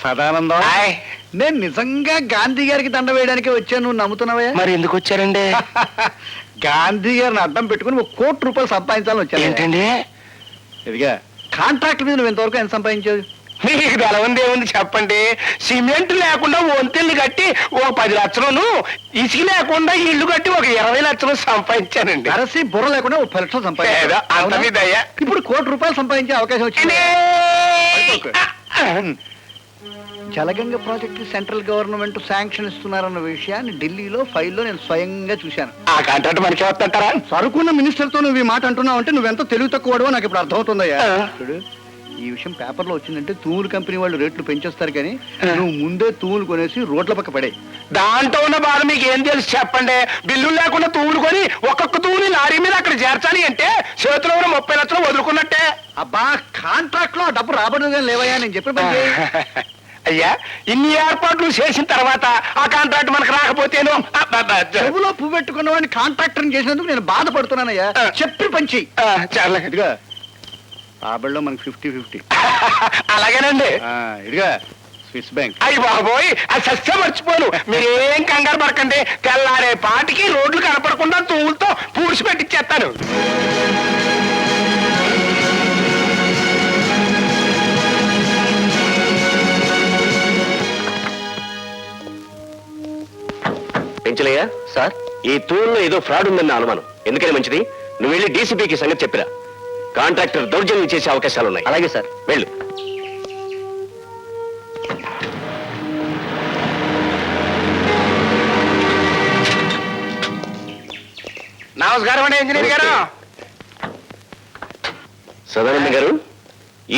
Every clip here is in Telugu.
సదానందం. హాయ్. నేను నిజంగా గాంధీ గారికి దండ వేయడానికి వచ్చాను నువ్వు నమ్ముతున్నావా మరి ఎందుకు వచ్చారండి? గాంధీ గారిని అడ్డం పెట్టుకుని ఒక కోటి రూపాయలు సంపాదించాలని వచ్చాను. ఏంటండి? ఇదిగా కాంట్రాక్ట్ మీద నువ్వు ఎంతవరకు ఎంత సంపాదించావు? మీకు తెలవంది ఏముంది చెప్పండి? సిమెంట్ లేకుండా వంతెల్ని కట్టి ఓ పది లక్షలను ఇసుక లేకుండా ఇల్లు కట్టి ఒక ఇరవై లక్షలు సంపాదించానండి. అరసి బుర్ర లేకుండా ఒక పది లక్షలు ఏదో సంపాదించావు అంత అవునా? ఇప్పుడు కోటి రూపాయలు సంపాదించే అవకాశం వచ్చింది? Jalaganga project central government sanction ఇస్తున్నారన్న విషయాన్ని ఢిల్లీలో ఫైల్లో నేను స్వయంగా చూశాను. ఆ కాంట్రాక్ట్ మనకి వస్తుంటారా సరుకున్న మినిస్టర్తో నువ్వు ఈ మాట అంటున్నావు అంటే నువ్వెంత తెలివి తక్కువడో నాకు ఇప్పుడు అర్థమవుతుందయ్యా. చూడు ఈ విషయం పేపర్లో వచ్చిందంటే తూములు కంపెనీ వాళ్ళు రేట్లు పెంచేస్తారు కానీ నువ్వు ముందే తూములు కొనేసి రోడ్ల పక్క పడే దాంట్లో ఉన్న బాధ మీకు ఏం తెలుసు చెప్పండి బిల్లు లేకుండా తూలుకొని ఒక్కొక్క తూలి లారీ మీద అక్కడ చేర్చాలి అంటే చేతిలో ఉన్న ముప్పై లక్షలు వదులుకున్నట్టే అబ్బా కాంట్రాక్ట్లో డబ్బు రాబడదు లేవయ్యా నేను చెప్పిన. అయ్యా ఇన్ని ఏర్పాట్లు చేసిన తర్వాత ఆ కాంట్రాక్ట్ మనకు రాకపోతేను అబ్బబ్బ, చెవులో పువ్వు పెట్టుకున్న వాడిని కాంట్రాక్టర్ చేసినందుకు నేను బాధపడుతున్నానయ్యా. చెప్పి పంచి చాలే. రాబడిలో మనకి ఫిఫ్టీ ఫిఫ్టీ. అలాగేనండి. ఇదిగా స్విస్ బ్యాంక్. అయ్యి బాబోయ్ అది సస్య మర్చిపోను. మీరేం కంగారు పడకండి. తెల్లారే పాటికి రోడ్లు కనపడకుండా తూములతో పూడ్చి పెట్టిచ్చేస్తాను. పెంచలయ్యా సార్? ఈ తూరులో ఏదో ఫ్రాడ్ ఉందన్న అనుమానం. ఎందుకని మంచిది? నువ్వు వెళ్ళి డీసీపీకి సంగతి చెప్పిరా. కాంట్రాక్టర్ దౌర్జన్యం చేసే అవకాశాలు ఉన్నాయి అలాగే సార్. వెళ్ళు. నమస్కారం అండి ఇంజనీర్ గారు. సదానంద గారు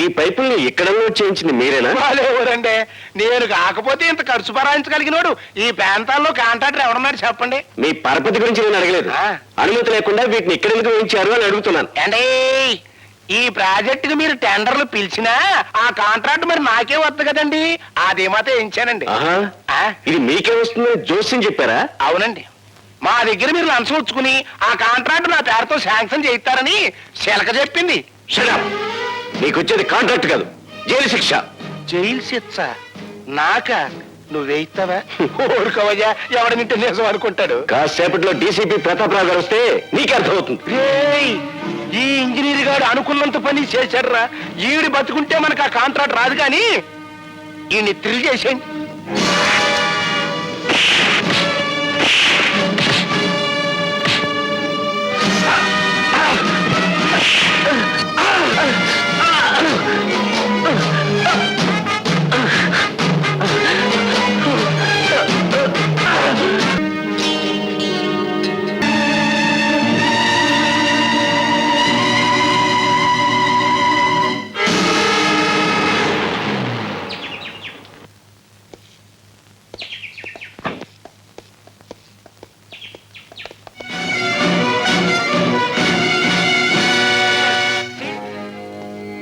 ఈ పైపుల్ని ఇక్కడల్లో చేయించింది మీరేనా? వాళ్ళెవరండి నేను కాకపోతే ఇంత ఖర్చు భరాయించగలిగినోడు ఈ ప్రాంతాల్లో కాంట్రాక్టర్ ఎవడన్నాడు చెప్పండి. మీ పరపతి గురించి నేను అడగలేదు. అనుమతి లేకుండా వీటిని ఇక్కడ ఎందుకు వేయించారు అని అడుగుతున్నాను. అండి ఈ ప్రాజెక్టుకి మీరు టెండర్లు పిలిచినా ఆ కాంట్రాక్ట్ మరి నాకే వద్దు కదండి. అది మాత్రం ఇచ్చానండి ఆహా. ఆ, ఇది మీకే వస్తుందని జోస్యం చెప్పారా? అవునండి. మా దగ్గర మీరు లంచం ఉంచుకుని ఆ కాంట్రాక్ట్ నా పేరుతో శాంక్షన్ చేయిస్తారని శిలక చెప్పింది. నీకు వచ్చేది కాంట్రాక్ట్ కాదు జైలు శిక్ష. జైలు శిక్ష? నాక? నువ్వేయిస్తావా ఊరుకోవయ్యా ఎవడనింటే నిజం అనుకుంటాడు? కాసేపట్లో డీసీపీ ప్రతాపరావు గారు వస్తే నీకే అర్థమవుతుంది. ఈ ఇంజనీర్ గారు అనుకున్నంత పని చేశాడరా. ఈడు బతుకుంటే మనకు ఆ కాంట్రాక్ట్ రాదు కానీ ఈయన్ని తిరిగి చేసేయండి.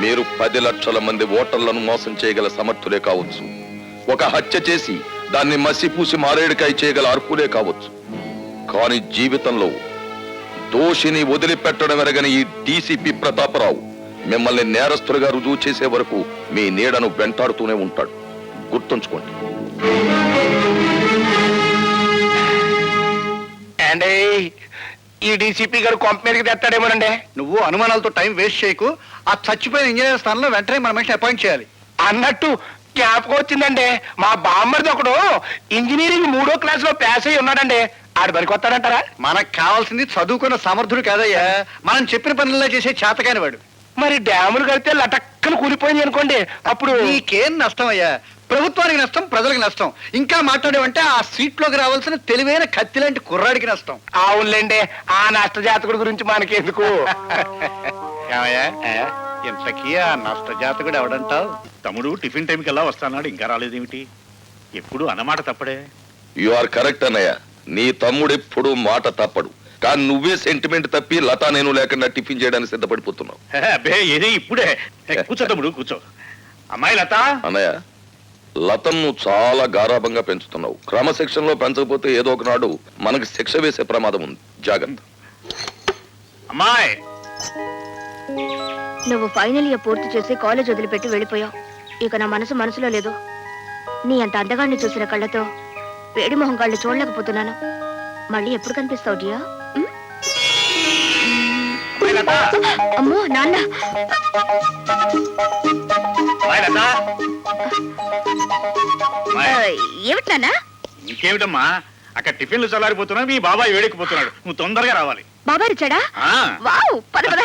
మీరు పది లక్షల మంది ఓటర్లను మోసం చేయగల సమర్థులే కావచ్చు. ఒక హత్య చేసి దాన్ని మసిపూసి మారేడుకాయ చేయగల అర్హులే కావచ్చు. కానీ జీవితంలో దోషిని వదిలిపెట్టడం ఎరగని ఈ డీసీపీ ప్రతాపరావు మిమ్మల్ని నేరస్తులుగా రుజువు చేసే వరకు మీ నీడను వెంటాడుతూనే ఉంటాడు. గుర్తుంచుకోండి. అండి ఈ డీసీపీ గారు కొంప మీదకి తెస్తాడేమోనండి నువ్వు అనుమానాలతో టైం వేస్ట్ చేయకు. ఆ చచ్చిపోయిన ఇంజనీర్ స్థానంలో వెంటనే మన మనిషిని అపాయింట్ చేయాలి. అన్నట్టు జ్ఞాపకం వచ్చిందండి. మా బామ్మర్ది ఒకడు ఇంజనీరింగ్ మూడో క్లాస్లో పాస్ అయి ఉన్నాడండి. ఆడు పనికొస్తాడంటారా మనకు కావాల్సింది చదువుకున్న సమర్థుడు కాదయ్యా. మనం చెప్పిన పనుల్లో చేసే చేతకాని వాడు మరి డ్యాములు కడితే లటక్కన కూలిపోయింది అనుకోండి అప్పుడు నీకేం నష్టం అయ్యా ప్రభుత్వానికి నష్టం ప్రజలకు నష్టం. ఇంకా మాట్లాడేవంటే ఆ సీట్లోకి రావాల్సిన తెలివైన కత్తి లాంటి కుర్రాడికి నష్టం. అవునులేండి ఆ నష్ట జాతకుడి గురించి మనకెందుకు? ఏమయ్యా ఇంతకీ ఆ నష్ట జాతకుడు ఎవడంటావు? తమ్ముడు టిఫిన్ టైంకి ఎలా వస్తాన్నాడు ఇంకా రాలేదేమిటి? ఎప్పుడు అన్నమాట తప్పడే. యు ఆర్ కరెక్ట్ అన్నయ్య. నీ తమ్ముడు ఎప్పుడు మాట తప్పడు. కానీ నువ్వే సెంటిమెంట్ తప్పి లతా నేను లేకుండా టిఫిన్ చేయడానికి సిద్ధపడిపోతున్నావు. హే, అబ్బే ఏది ఇప్పుడే? కూర్చో తమ్ముడు కూర్చో. అమ్మాయి లత? అన్నయ్య లతను చాలా గారాభంగా పెంచుతున్నావు. క్రమశిక్షణలో పెంచకపోతే ఏదో ఒకనాడు మనకి శిక్ష వేసే ప్రమాదం ఉంది. జాగ్రత్త. అమ్మాయి! నువ్వు ఫైనల్ ఇయర్ పూర్తి చేసి కాలేజ్ వదిలిపెట్టి వెళ్ళిపోయావు. ఇక నా మనసు మనసులో లేదు. నీ అంత అందగాన్ని చూసిన కళ్ళతో వేడి మొహం కళ్ళు చూడలేకపోతున్నాను. మళ్ళీ ఎప్పుడు కనిపిస్తావు డియా? లత అమ్మో నాన్న. అమ్మాయి లత అమ్మాయి, ఏమిటి నాన్న? ఇంకేమిటమ్మా? అక్కడ టిఫిన్లు చల్లారిపోతున్నా మీ బాబాయ్ వేడెక్కిపోతున్నాడు నువ్వు తొందరగా రావాలి. బాబాయ్ వచ్చాడా? ఆ. వావ్ పద పద.